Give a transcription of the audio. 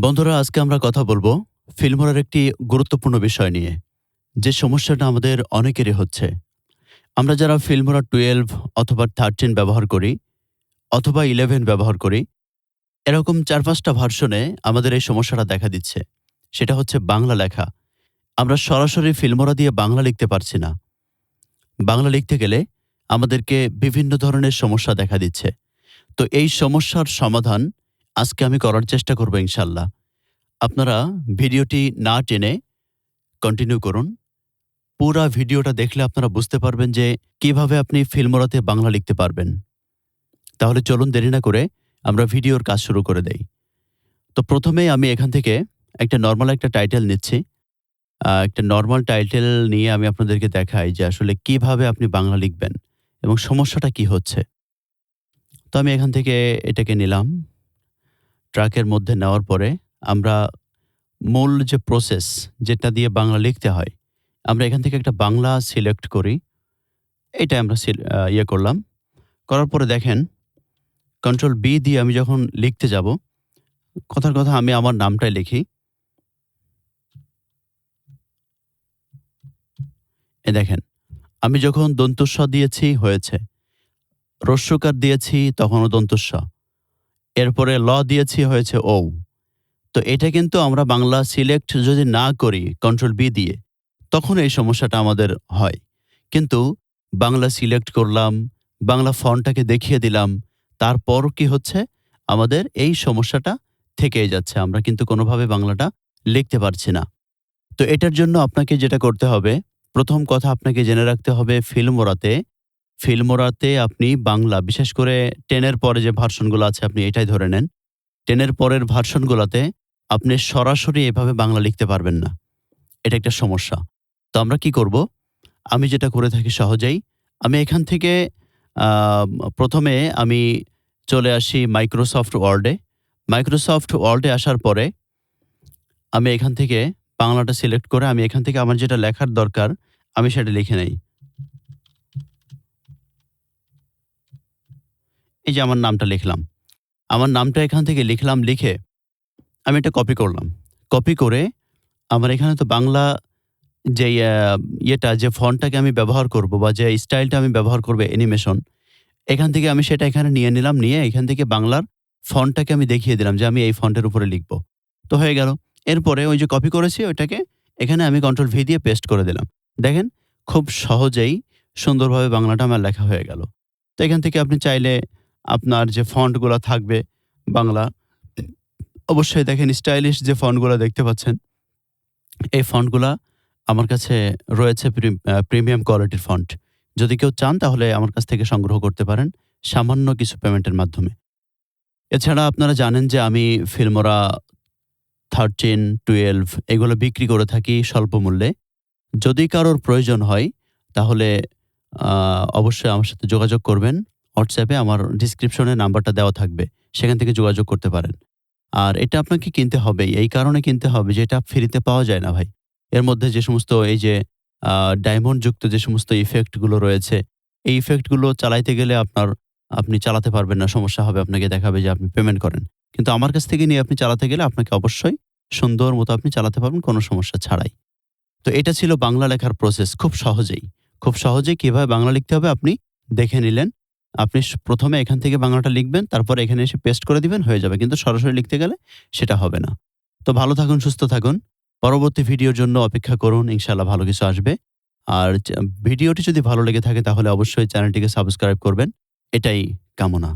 বন্ধুরা, আজকে আমরা কথা বলব ফিল্মোরার একটি গুরুত্বপূর্ণ বিষয় নিয়ে। যে সমস্যাটা আমাদের অনেকেরই হচ্ছে। আমরা যারা ফিল্মোরা টুয়েলভ অথবা থার্টিন ব্যবহার করি অথবা ইলেভেন ব্যবহার করি, এরকম চার পাঁচটা ভার্সনে আমাদের এই সমস্যাটা দেখা দিচ্ছে। সেটা হচ্ছে বাংলা লেখা। আমরা সরাসরি ফিল্মোরা দিয়ে বাংলা লিখতে পারছি না। বাংলা লিখতে গেলে আমাদেরকে বিভিন্ন ধরনের সমস্যা দেখা দিচ্ছে। তো এই সমস্যার সমাধান আজকে আমি করার চেষ্টা করব ইনশাল্লাহ আপনারা ভিডিওটি না টেনে কন্টিনিউ করুন। পুরা ভিডিওটা দেখলে আপনারা বুঝতে পারবেন যে কীভাবে আপনি ফিল্মরাতে বাংলা লিখতে পারবেন। তাহলে চলুন দেরি না করে আমরা ভিডিওর কাজ শুরু করে দেই। তো প্রথমেই আমি এখান থেকে একটা নর্মাল একটা টাইটেল নিচ্ছি। একটা নর্মাল টাইটেল নিয়ে আমি আপনাদেরকে দেখাই যে আসলে কীভাবে আপনি বাংলা লিখবেন এবং সমস্যাটা কি হচ্ছে। তো আমি এখান থেকে এটাকে নিলাম। ট্রাকের মধ্যে নেওয়ার পরে আমরা মূল যে প্রসেস যেটা দিয়ে বাংলা লিখতে হয়, আমরা এখান থেকে একটা বাংলা সিলেক্ট করি। এটা আমরা ইয়ে করলাম। করার পরে দেখেন কন্ট্রোল বি দিয়ে আমি যখন লিখতে যাব, কথার কথা আমি আমার নামটাই লিখি। এ দেখেন, আমি যখন দন্তস্ব দিয়েছি, হয়েছে। রস্যকার দিয়েছি, তখনও দন্তস্ব। এরপরে ল দিয়েছি হয়েছে ও তো এটা কিন্তু আমরা বাংলা সিলেক্ট যদি না করি কন্ট্রোল বি দিয়ে, তখন এই সমস্যাটা আমাদের হয়। কিন্তু বাংলা সিলেক্ট করলাম, বাংলা ফন্টটাকে দেখিয়ে দিলাম, তারপর কি হচ্ছে? আমাদের এই সমস্যাটা থেকেই যাচ্ছে, আমরা কিন্তু কোনোভাবে বাংলাটা লিখতে পারছি না। তো এটার জন্য আপনাকে যেটা করতে হবে, প্রথম কথা আপনাকে জেনে রাখতে হবে ফিল্মোরাতে ফিল্মোরাতে আপনি বাংলা, বিশেষ করে টেনের পরে যে ভার্সনগুলো আছে, আপনি এটাই ধরে নেন। টেনের পরের ভার্সনগুলোতে আপনি সরাসরি এভাবে বাংলা লিখতে পারবেন না। এটা একটা সমস্যা। তো আমরা কি করব? আমি যেটা করে থাকি সহজেই, আমি এখান থেকে প্রথমে আমি চলে আসি মাইক্রোসফট ওয়ার্ডে। মাইক্রোসফট ওয়ার্ডে আসার পরে আমি এখান থেকে বাংলাটা সিলেক্ট করে, আমি এখান থেকে আমার যেটা লেখার দরকার, আমি সেটা লিখে নেই। এই যে আমার নামটা লিখলাম। আমার নামটা এখান থেকে লিখলাম, লিখে আমি এটা কপি করলাম। কপি করে আমার এখানে তো বাংলা যে ইয়েটা, যে ফন্টটাকে আমি ব্যবহার করব বা যে স্টাইলটা আমি ব্যবহার করব অ্যানিমেশন এখান থেকে আমি সেটা এখানে নিয়ে নিলাম, নিয়ে এখান থেকে বাংলার ফন্টটাকে আমি দেখিয়ে দিলাম যে আমি এই ফন্টের উপরে লিখব। তো হয়ে গেল। এরপরে ওই যে কপি করেছি, ওইটাকে এখানে আমি কন্ট্রোল ভি দিয়ে পেস্ট করে দিলাম। দেখেন, খুব সহজেই সুন্দরভাবে বাংলাটা আমার লেখা হয়ে গেল। তো এখান থেকে আপনি চাইলে আপনার যে ফন্টগুলো থাকবে বাংলা, অবশ্যই দেখেন স্টাইলিশ যে ফন্টগুলো দেখতে পাচ্ছেন, এই ফন্টগুলা আমার কাছে রয়েছে প্রিমিয়াম কোয়ালিটির ফন্ট। যদি কেউ চান তাহলে আমার কাছ থেকে সংগ্রহ করতে পারেন সামান্য কিছু পেমেন্টের মাধ্যমে। এছাড়া আপনারা জানেন যে আমি ফিল্মরা থার্টিন, টুয়েলভ এগুলো বিক্রি করে থাকি স্বল্প মূল্যে। যদি কারোর প্রয়োজন হয় তাহলে অবশ্যই আমার সাথে যোগাযোগ করবেন। হোয়াটসঅ্যাপে আমার ডিসক্রিপশনে নাম্বারটা দেওয়া থাকবে, সেখান থেকে যোগাযোগ করতে পারেন। আর এটা আপনাকে কিনতে হবেই, এই কারণে কিনতে হবে যে এটা ফ্রিতে পাওয়া যায় না ভাই। এর মধ্যে যে সমস্ত এই যে ডায়মন্ড যুক্ত যে সমস্ত ইফেক্টগুলো রয়েছে, এই ইফেক্টগুলো চালাইতে গেলে আপনার, আপনি চালাতে পারবেন না, সমস্যা হবে, আপনাকে দেখাবে যে আপনি পেমেন্ট করেন। কিন্তু আমার কাছ থেকে নিয়ে আপনি চালাতে গেলে আপনাকে অবশ্যই সুন্দর মতো আপনি চালাতে পারবেন, কোনো সমস্যা ছাড়াই। তো এটা ছিল বাংলা লেখার প্রসেস খুব সহজেই। খুব সহজেই কীভাবে বাংলা লিখতে হবে আপনি দেখে নিলেন আপনি প্রথমে এখান থেকে বাংলাটা লিখবেন, তারপর এখানে এসে পেস্ট করে দিবেন, হয়ে যাবে। কিন্তু সরাসরি লিখতে গেলে সেটা হবে না। তো ভালো থাকুন, সুস্থ থাকুন। পরবর্তী ভিডিওর জন্য অপেক্ষা করুন, ইনশাআল্লাহ ভালো কিছু আসবে। আর ভিডিওটি যদি ভালো লেগে থাকে, তাহলে অবশ্যই চ্যানেলটিকে সাবস্ক্রাইব করবেন। এটাই কামনা।